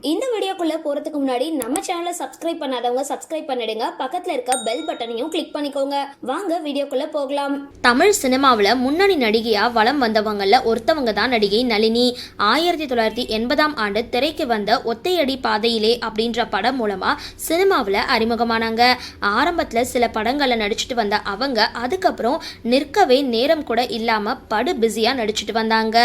இந்த வீடியோக்குள்ளே போறதுக்கு முன்னாடி நம்ம சேனலை சப்ஸ்கிரைப் பண்ணாதவங்க சப்ஸ்கிரைப் பண்ணிடுங்க. பக்கத்தில் இருக்க பெல் பட்டனையும் கிளிக் பண்ணிக்கோங்க. வாங்க வீடியோக்குள்ளே போகலாம். தமிழ் சினிமாவில் முன்னணி நடிகையாக வளம் வந்தவங்களில் ஒருத்தவங்க தான் நடிகை நளினி. ஆயிரத்தி தொள்ளாயிரத்தி எண்பதாம் ஆண்டு திரைக்கு வந்த ஒத்தையடி பாதையிலே அப்படின்ற படம் மூலமாக சினிமாவில் அறிமுகமானாங்க. ஆரம்பத்தில் சில படங்களில் நடிச்சிட்டு வந்த அவங்க அதுக்கப்புறம் நிற்கவே நேரம் கூட இல்லாமல் படு பிஸியாக நடிச்சிட்டு வந்தாங்க.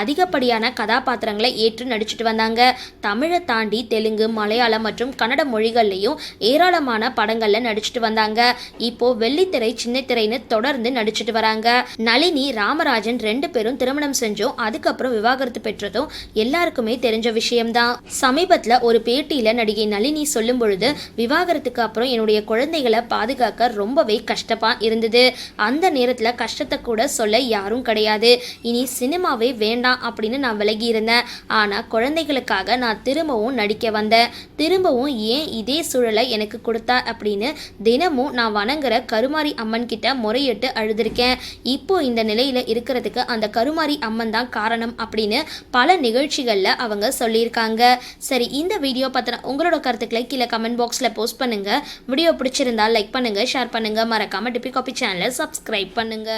அதிகப்படியான கதாபாத்திரங்களை ஏற்று நடிச்சிட்டு வந்தாங்க. தமிழை தாண்டி தெலுங்கு மலையாளம் மற்றும் கன்னட மொழிகள்லையும் ஏராளமான படங்களில் நடிச்சிட்டு வந்தாங்க. இப்போ வெள்ளித்திரை சின்னத்திரைன்னு தொடர்ந்து நடிச்சிட்டு வராங்க. நளினி ராமராஜன் ரெண்டு பேரும் திருமணம் செஞ்சும். அதுக்கப்புறம் விவாகரத்து பெற்றதும் எல்லாருக்குமே தெரிஞ்ச விஷயம்தான். சமீபத்தில் ஒரு பேட்டியில் நடிகை நளினி சொல்லும் பொழுது விவாகரத்துக்கு அப்புறம் என்னுடைய குழந்தைகளை பாதுகாக்க ரொம்பவே கஷ்டமா இருந்தது. அந்த நேரத்தில் கஷ்டத்தை கூட சொல்ல யாரும் கிடையாது. இனி சினிமாவே வேண்டாம் அப்படின்னு நான் விலகி இருந்தேன் ஆனால் குழந்தைகளுக்காக நான் திரும்பவும் நடிக்க வந்தேன் திரும்பவும் ஏன் இதே சூழலை எனக்கு கொடுத்தா அப்படின்னு தினமும் நான் வணங்குற கருமாரி அம்மன் கிட்ட முறையிட்டு அழுதுருக்கேன். இப்போ இந்த நிலையில இருக்கிறதுக்கு அந்த கருமாரி அம்மன் தான் காரணம் அப்படின்னு பல நிகழ்ச்சிகளில் அவங்க சொல்லியிருக்காங்க. சரி இந்த வீடியோ பற்றின உங்களோட கருத்துக்களை கீழே கமெண்ட் பாக்ஸில் போஸ்ட் பண்ணுங்க. வீடியோ பிடிச்சிருந்தா லைக் பண்ணுங்க ஷேர் பண்ணுங்க. மறக்காம டிபி காபி சேனலை சப்ஸ்கிரைப் பண்ணுங்க.